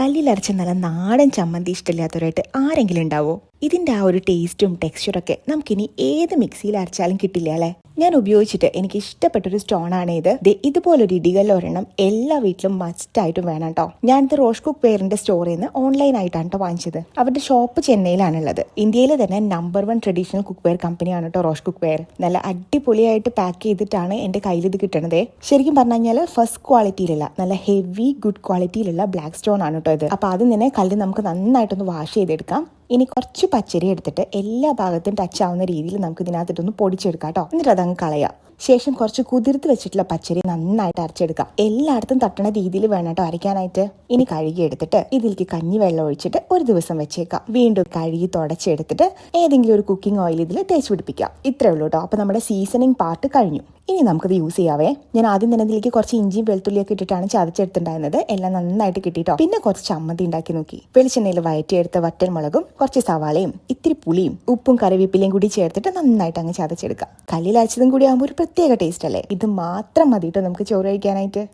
കല്ലിലരച്ച നല്ല നാടൻ ചമ്മന്തി ഇഷ്ടമില്ലാത്തവരായിട്ട് ആരെങ്കിലും ഉണ്ടാവോ? ഇതിന്റെ ആ ഒരു ടേസ്റ്റും ടെക്സ്ചറൊക്കെ നമുക്കിനി ഏത് മിക്സിയിൽ അരച്ചാലും കിട്ടില്ല അല്ലേ? ഞാൻ ഉപയോഗിച്ചിട്ട് എനിക്ക് ഇഷ്ടപ്പെട്ടൊരു സ്റ്റോൺ ആണ് ഇത് ഇതുപോലൊരു ഇടികല്ല ഒരെണ്ണം എല്ലാ വീട്ടിലും മസ്റ്റായിട്ടും വേണം കേട്ടോ. ഞാനിത് റോഷ് കുക്ക് വെയറിന്റെ സ്റ്റോറിൽ നിന്ന് ഓൺലൈൻ ആയിട്ടാണ് കേട്ടോ വാങ്ങിച്ചത്. അവരുടെ ഷോപ്പ് ചെന്നൈയിലാണുള്ളത്. ഇന്ത്യയിലെ തന്നെ number one traditional cookware കമ്പനിയാണ് കേട്ടോ റോഷ് കുക്ക് വെയർ നല്ല അടിപൊളിയായിട്ട് പാക്ക് ചെയ്തിട്ടാണ് എന്റെ കയ്യിൽ ഇത് കിട്ടണത്. ശരിക്കും പറഞ്ഞു കഴിഞ്ഞാൽ ഫസ്റ്റ് ക്വാളിറ്റിയിലുള്ള നല്ല ഹെവി ഗുഡ് ക്വാളിറ്റിയിലുള്ള ബ്ലാക്ക് സ്റ്റോൺ ആണ് കേട്ടോ ഇത്. അപ്പൊ അത് തന്നെ കല്ല് നമുക്ക് നന്നായിട്ടൊന്ന് വാഷ് ചെയ്തെടുക്കാം. ഇനി കുറച്ച് പച്ചരി എടുത്തിട്ട് എല്ലാ ഭാഗത്തും ടച്ച് ആവുന്ന രീതിയിൽ നമുക്ക് ഇതിനകത്തിട്ടൊന്ന് പൊടിച്ചെടുക്കാം കേട്ടോ. എന്നിട്ട് അതങ്ങ് കളയാം. ശേഷം കുറച്ച് കുതിർത്ത് വെച്ചിട്ടുള്ള പച്ചരി നന്നായിട്ട് അരച്ചെടുക്കാം. എല്ലായിടത്തും തട്ടണ രീതിയിൽ വേണം കേട്ടോ അരയ്ക്കാനായിട്ട്. ഇനി കഴുകി എടുത്തിട്ട് ഇതിലേക്ക് കഞ്ഞി വെള്ളം ഒഴിച്ചിട്ട് ഒരു ദിവസം വെച്ചേക്കാം. വീണ്ടും കഴുകി തുടച്ചെടുത്തിട്ട് ഏതെങ്കിലും ഒരു കുക്കിംഗ് ഓയിൽ ഇതിൽ തേച്ച് പിടിപ്പിക്കാം. ഇത്രേ ഉള്ളൂ കേട്ടോ. അപ്പൊ നമ്മുടെ സീസണിങ് പാർട്ട് കഴിഞ്ഞു. ഇനി നമുക്കത് യൂസ് ചെയ്യാവേ. ഞാൻ ആദ്യം തന്നെ ഇതിലേക്ക് കുറച്ച് ഇഞ്ചിയും വെളുത്തുള്ളിയൊക്കെ ഇട്ടിട്ടാണ് ചതച്ചെടുത്തിട്ടുണ്ടായിരുന്നത്. എല്ലാം നന്നായിട്ട് കിട്ടിയിട്ടോ പിന്നെ കുറച്ച് ചമ്മന്തി ഉണ്ടാക്കി നോക്കി. വെളിച്ചെണ്ണയിൽ വയറ്റിയെടുത്ത വറ്റൽ മുളകും കുറച്ച് സവാളയും ഇത്തിരി പുളിയും ഉപ്പും കറിവേപ്പിലയും കൂടി ചേർത്തിട്ട് നന്നായിട്ട് അങ്ങ് ചതച്ചെടുക്കാം. കല്ലിൽ അരച്ചതും കൂടി ആകുമ്പോൾ ഒരു പ്രത്യേക ടേസ്റ്റ് അല്ലേ? ഇത് മാത്രം മതി കേട്ടോ നമുക്ക് ചോറ് കഴിക്കാനായിട്ട്?